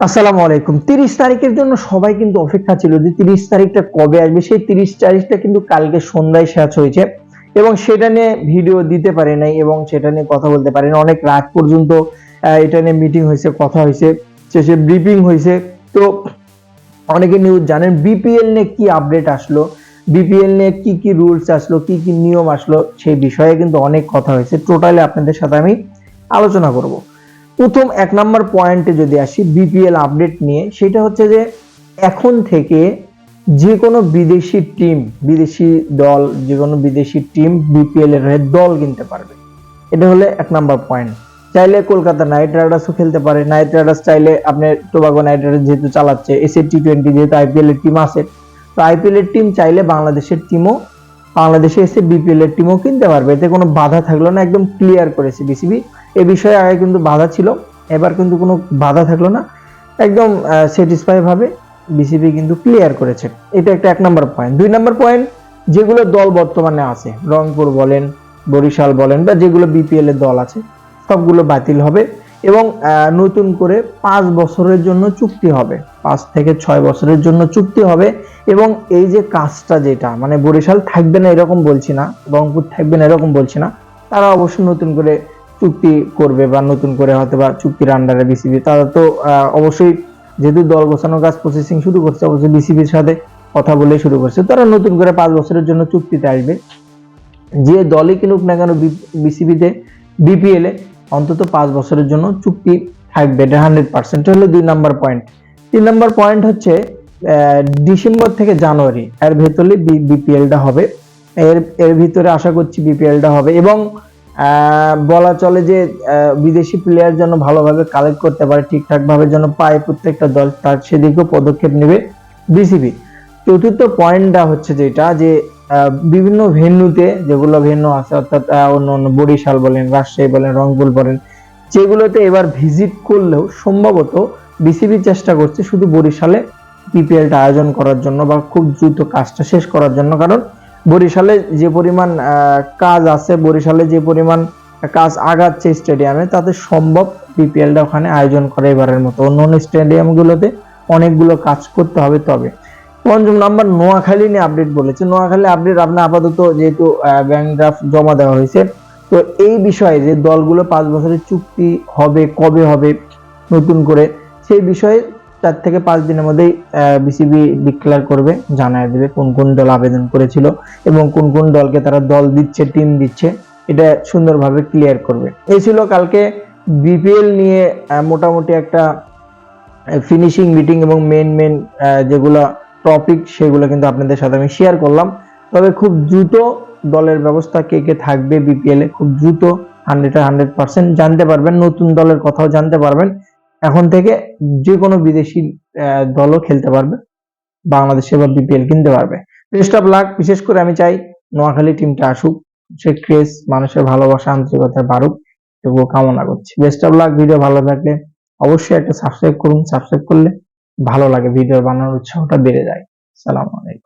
আসসালামু আলাইকুম। তিরিশ তারিখের জন্য সবাই কিন্তু অপেক্ষা ছিল যে তিরিশ তারিখটা কবে আসবে? সেই তিরিশ তারিখটা কিন্তু কালকে সন্ধ্যায় শেষ হয়েছে এবং সেটা নিয়ে ভিডিও দিতে পারে নাই এবং সেটা নিয়ে কথা বলতে পারে না অনেক রাত পর্যন্ত এটা নিয়ে মিটিং হয়েছে, কথা হয়েছে, শেষে ব্রিফিং হয়েছে। তো অনেকে নিউজ জানেন বিপিএল নিয়ে কি আপডেট আসলো? বিপিএল নিয়ে কি কি রুলস আসলো? কি কি নিয়ম আসলো? সেই বিষয়ে কিন্তু অনেক কথা হয়েছে। টোটালি আপনাদের সাথে আমি আলোচনা করব। প্রথম এক নম্বর পয়েন্টে যদি আসি বিপিএল আপডেট নিয়ে, সেটা হচ্ছে যে এখন থেকে যে কোনো বিদেশি টিম বিদেশি দল, যে কোনো বিদেশি টিম বিপিএল এর হয়ে দল কিনতে পারবে। এটা হলে এক নম্বর পয়েন্ট চাইলে কলকাতা নাইট রাইডার্সও খেলতে পারে। নাইট রাইডার্স চাইলে আপনি টোবাগো নাইট রাইডার্স যেহেতু চালাচ্ছে, এসএ টি টোয়েন্টি যেহেতু আইপিএল এর টিম আছে, তো আইপিএল এর টিম চাইলে বাংলাদেশের টিমও বাংলাদেশে এসে বিপিএল এর টিমও কিনতে পারবে। এতে কোনো বাধা থাকল না, একদম ক্লিয়ার করেছে বিসিবি এ বিষয়ে আগে কিন্তু বাধা ছিল, এবার কিন্তু কোনো বাধা থাকল না। একদম স্যাটিসফাই ভাবে বিসিবি কিন্তু ক্লিয়ার করেছে। এটা একটা এক নম্বর পয়েন্ট দুই নম্বর পয়েন্ট যেগুলো দল বর্তমানে আছে, রংপুর বলেন, বরিশাল বলেন, বা যেগুলো বিপিএল এর দল আছে, সবগুলো বাতিল হবে এবং নতুন করে পাঁচ বছরের জন্য চুক্তি হবে। পাঁচ থেকে ছয় বছরের জন্য চুক্তি হবে এবং এই যে কাজটা যেটা মানে বরিশাল থাকবে না এরকম বলছি না, রংপুর থাকবে না এরকম বলছি না, তারা অবশ্যই নতুন করে চুক্তি করবে বা নতুন করে হয়তো বা চুক্তির আন্ডারে বিসিবি তারা তো অবশ্যই যেহেতু দল গোছানো কাজ প্রসেসিং শুরু করছে, অবশ্যই বিসিবির সাথে কথা বলে শুরু করছে। তারা নতুন করে পাঁচ বছরের জন্য চুক্তিতে আসবে। যে দলই কিনুক না কেন বিসিবিতে বিপিএল অন্তত পাঁচ বছরের জন্য চুক্তি থাকবে। এটা হান্ড্রেড পার্সেন্ট হলো দুই নাম্বার পয়েন্ট তিন নাম্বার পয়েন্ট হচ্ছে ডিসেম্বর থেকে জানুয়ারি। এর ভেতরে বিপিএলটা হবে। এর এর ভিতরে আশা করছি বিপিএলটা হবে এবং বলা চলে যে বিদেশি প্লেয়ার যেন ভালোভাবে কালেক্ট করতে পারে ঠিকঠাক ভাবে যেন পায় প্রত্যেকটা দল, তার সেদিকেও পদক্ষেপ নেবে বিসিবি চতুর্থ পয়েন্টটা হচ্ছে যেটা, যে বিভিন্ন ভেন্যুতে যেগুলো ভেন্যু আছে, অর্থাৎ অন্য অন্য বরিশাল বলেন, রাজশাহী বলেন, রংপুর বলেন, যেগুলোতে এবার ভিজিট করলেও সম্ভবত বিসিবি চেষ্টা করছে শুধু বরিশালে বিপিএলটা আয়োজন করার জন্য বা খুব দ্রুত কাজটা শেষ করার জন্য। কারণ বরিশালে যে পরিমাণ কাজ আছে, বরিশালে যে পরিমাণ কাজ আগাচ্ছে স্টেডিয়ামে, তাতে সম্ভব বিপিএলটা ওখানে আয়োজন করে এবারের মতো। অন্য অন্য স্টেডিয়ামগুলোতে অনেকগুলো কাজ করতে হবে তবে। পঞ্চম নাম্বার, নোয়াখালী নিয়ে আপডেট বলেছে। নোয়াখালী আপডেট আপনার আপাতত যেহেতু ব্যাংক ড্রাফট জমা দেওয়া হয়েছে, তো এই বিষয়ে যে দলগুলো পাঁচ বছরের চুক্তি হবে, কবে হবে, নতুন করে সেই বিষয়ে চার থেকে পাঁচ দিনের মধ্যেই বিসিবি ডিক্লেয়ার করবে, জানায় দেবে কোন কোন দল আবেদন করেছিল এবং কোন কোন দলকে তারা দল দিচ্ছে টিম দিচ্ছে। এটা সুন্দরভাবে ক্লিয়ার করবে। এই ছিল কালকে বিপিএল নিয়ে মোটামুটি একটা ফিনিশিং মিটিং এবং মেন মেন যেগুলো টপিক সেগুলো কিন্তু আপনাদের সাথে আমি শেয়ার করলাম। তবে খুব দ্রুত দলের ব্যবস্থা কে কে থাকবে বিপিএল খুব দ্রুত হান্ড্রেড হান্ড্রেড পার্সেন্ট জানতে পারবেন, নতুন দলের কথাও জানতে পারবেন। এখন থেকে যে কোনো বিদেশি দলও খেলতে পারবে, বাংলাদেশে বা বিপিএল কিনতে পারবে। বেস্ট অফ লাক বিশেষ করে আমি চাই নোয়াখালী টিমটা আসুক, সে ক্রেস মানুষের ভালোবাসা আন্তরিকতা বাড়ুক, তবুও কামনা করছি। বেস্ট অফ লাক ভিডিও ভালো থাকলে অবশ্যই একটা সাবস্ক্রাইব করুন। সাবস্ক্রাইব করলে ভালো লাগে ভিডিও বানানোর উৎসাহটা বেড়ে যায়। সালাম আলাইকুম।